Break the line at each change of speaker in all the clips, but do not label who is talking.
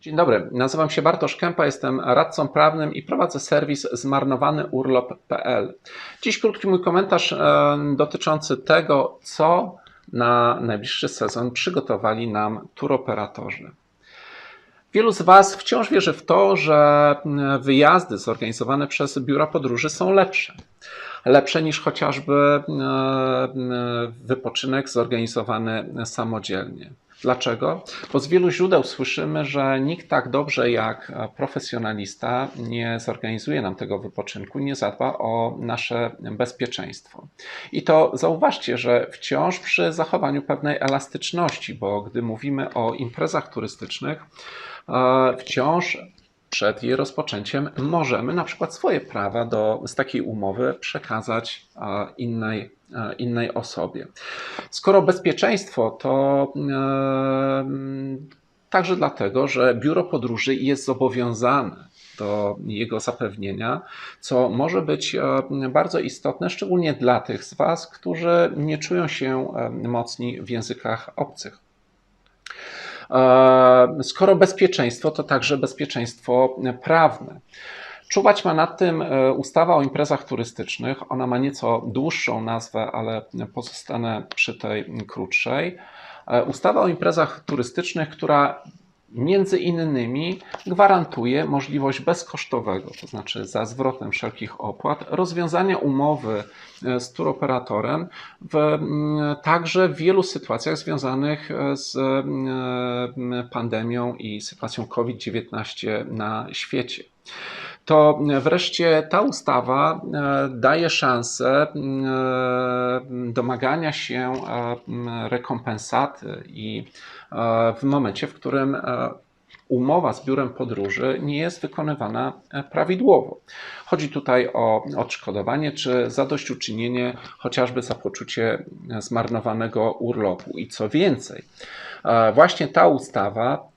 Dzień dobry, nazywam się Bartosz Kępa, jestem radcą prawnym i prowadzę serwis zmarnowanym.urlop.pl. Dziś krótki mój komentarz e, dotyczący tego, co na najbliższy sezon przygotowali nam turoperatorzy. Wielu z Was wciąż wierzy w to, że e, wyjazdy zorganizowane przez biura podróży są lepsze. Lepsze niż chociażby e, wypoczynek zorganizowany samodzielnie. Dlaczego? Bo z wielu źródeł słyszymy, że nikt tak dobrze jak profesjonalista nie zorganizuje nam tego wypoczynku, nie zadba o nasze bezpieczeństwo. I to zauważcie, że wciąż przy zachowaniu pewnej elastyczności, bo gdy mówimy o imprezach turystycznych, e, wciąż przed jej rozpoczęciem możemy na przykład swoje prawa do, z takiej umowy przekazać e, innej, e, innej osobie. Skoro bezpieczeństwo, to e, także dlatego, że biuro podróży jest zobowiązane do jego zapewnienia, co może być bardzo istotne, szczególnie dla tych z Was, którzy nie czują się mocni w językach obcych. Skoro bezpieczeństwo, to także bezpieczeństwo prawne. Czuwać ma nad tym e, ustawa o imprezach turystycznych. Ona ma nieco dłuższą nazwę, ale pozostanę przy tej krótszej. E, ustawa o imprezach turystycznych, która między innymi gwarantuje możliwość bezkosztowego, to znaczy za zwrotem wszelkich opłat, rozwiązania umowy e, z turoperatorem w, także w wielu sytuacjach związanych e, z pandemią i sytuacją COVID-19 na świecie to wreszcie ta ustawa e, daje szansę domagania się rekompensaty i w momencie, w którym umowa z biurem podróży nie jest wykonywana e, prawidłowo. Chodzi tutaj o odszkodowanie czy zadośćuczynienie chociażby za poczucie zmarnowanego urlopu. I co więcej, e, właśnie ta ustawa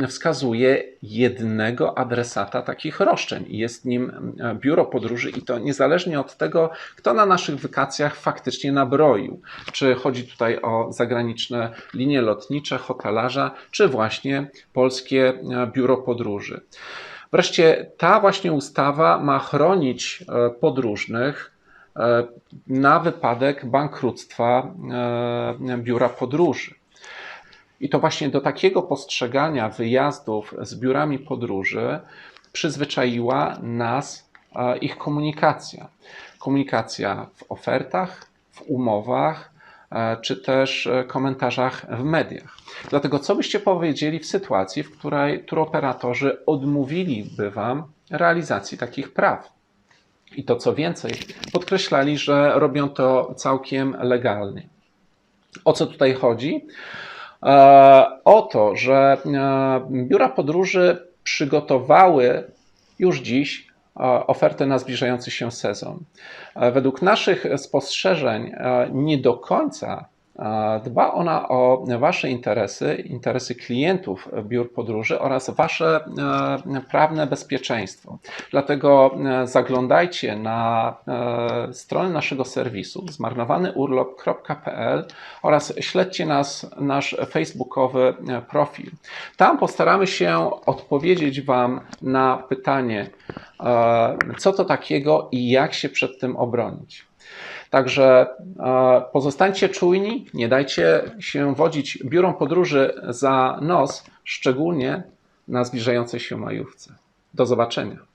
e, wskazuje jednego adresata takich roszczeń. Jest nim biuro podróży i to niezależnie od tego, kto na naszych wykacjach faktycznie nabroił. Czy chodzi tutaj o zagraniczne linie lotnicze, hotelarza, czy właśnie polskie biuro podróży. Wreszcie ta właśnie ustawa ma chronić e, podróżnych e, na wypadek bankructwa e, biura podróży. I to właśnie do takiego postrzegania wyjazdów z biurami podróży przyzwyczaiła nas ich komunikacja. Komunikacja w ofertach, w umowach, E, czy też e, komentarzach w mediach. Dlatego, co byście powiedzieli w sytuacji, w której turoperatorzy odmówiliby Wam realizacji takich praw? I to co więcej, podkreślali, że robią to całkiem legalnie. O co tutaj chodzi? E, o to, że biura podróży przygotowały już dziś ofertę na zbliżający się sezon. Według naszych spostrzeżeń nie do końca Dba ona o Wasze interesy, interesy klientów biur podróży oraz Wasze e, prawne bezpieczeństwo. Dlatego e, zaglądajcie na e, stronę naszego serwisu zmarnowanyurlop.pl oraz śledźcie nas, nasz facebookowy profil. Tam postaramy się odpowiedzieć Wam na pytanie, co to takiego i jak się przed tym obronić. Także e, pozostańcie czujni, nie dajcie się wodzić biurą podróży za nos, szczególnie na zbliżającej się majówce. Do zobaczenia.